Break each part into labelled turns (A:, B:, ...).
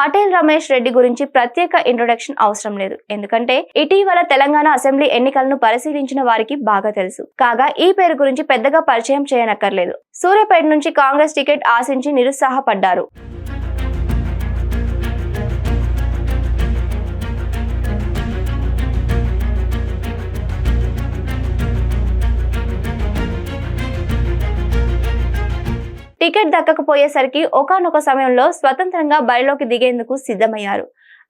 A: పటేల్ రమేష్ రెడ్డి గురించి ప్రత్యేక ఇంట్రొడక్షన్ అవసరం లేదు. ఎందుకంటే ఇటీవల తెలంగాణ అసెంబ్లీ ఎన్నికలను పరిశీలించిన వారికి బాగా తెలుసు. కాగా ఈ పేరు గురించి పెద్దగా పరిచయం చేయనక్కర్లేదు. సూర్యాపేట నుంచి కాంగ్రెస్ టికెట్ ఆశించి నిరుత్సాహపడ్డారు. టికెట్ దక్కకపోయేసరికి ఒకానొక సమయంలో స్వతంత్రంగా బరిలోకి దిగేందుకు సిద్ధమయ్యారు.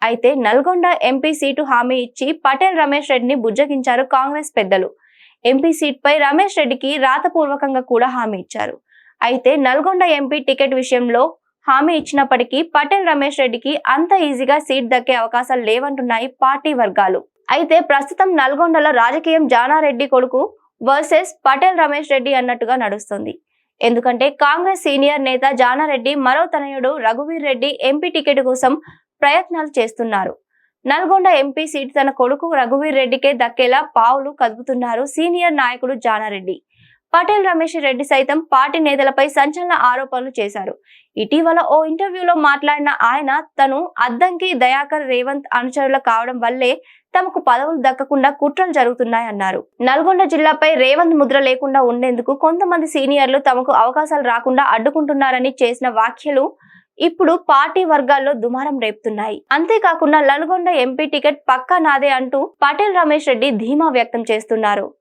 A: అయితే నల్గొండ ఎంపీ సీటు హామీ ఇచ్చి పటేల్ రమేష్ రెడ్డిని బుజ్జగించారు కాంగ్రెస్ పెద్దలు. ఎంపీ సీట్పై రమేష్ రెడ్డికి రాతపూర్వకంగా కూడా హామీ ఇచ్చారు. అయితే నల్గొండ ఎంపీ టికెట్ విషయంలో హామీ ఇచ్చినప్పటికీ పటేల్ రమేష్ రెడ్డికి అంత ఈజీగా సీట్ దక్కే అవకాశాలు లేవంటున్నాయి పార్టీ వర్గాలు. అయితే ప్రస్తుతం నల్గొండలో రాజకీయం జానారెడ్డి కొడుకు వర్సెస్ పటేల్ రమేష్ రెడ్డి అన్నట్టుగా నడుస్తుంది. ఎందుకంటే కాంగ్రెస్ సీనియర్ నేత జానారెడ్డి మరో తనయుడు రఘువీర్ రెడ్డి ఎంపీ టికెట్ కోసం ప్రయత్నాలు చేస్తున్నారు. నల్గొండ ఎంపీ సీట్ తన కొడుకు రఘువీర్ రెడ్డికే దక్కేలా పావులు కదుపుతున్నారు సీనియర్ నాయకుడు జానారెడ్డి. పటేల్ రమేష్ రెడ్డి సైతం పార్టీ నేతలపై సంచలన ఆరోపణలు చేశారు. ఇటీవల ఓ ఇంటర్వ్యూలో మాట్లాడిన ఆయన తను అద్దంకి దయాకర్ రేవంత్ అనుచరులు కావడం వల్లే తమకు పదవులు దక్కకుండా కుట్రలు జరుగుతున్నాయన్నారు. నల్గొండ జిల్లాపై రేవంత్ ముద్ర లేకుండా ఉండేందుకు కొంతమంది సీనియర్లు తమకు అవకాశాలు రాకుండా అడ్డుకుంటున్నారని చేసిన వ్యాఖ్యలు ఇప్పుడు పార్టీ వర్గాల్లో దుమారం రేపుతున్నాయి. అంతేకాకుండా నల్గొండ ఎంపీ టికెట్ పక్కా నాదే అంటూ పటేల్ రమేష్ రెడ్డి ధీమా వ్యక్తం చేస్తున్నారు.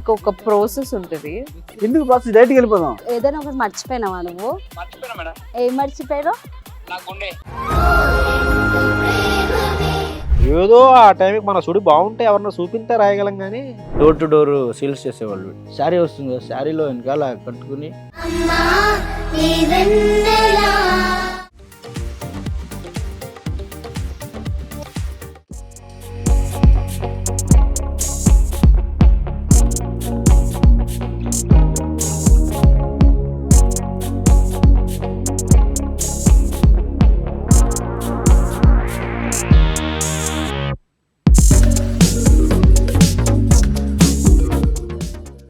B: దీనికి ఒక ప్రాసెస్ ఉంటుంది.
C: ఎందుకు ప్రాసెస్ డైరెక్ట్కి వెళ్ళిపోదాం.
D: ఏదైనా ఒకటి మర్చిపోయినావా నువ్వు? ఏం మర్చిపోయావు
C: ఏదో ఆ టైంకి మన సుడి బాగుంటే ఎవరన్నా చూపిస్తే రాయగలం కానీ డోర్ టు డోర్ సేల్స్ చేసేవాళ్ళు. శారీ వస్తుంది కదా శారీలో వెనకాల కట్టుకుని.
E: నీ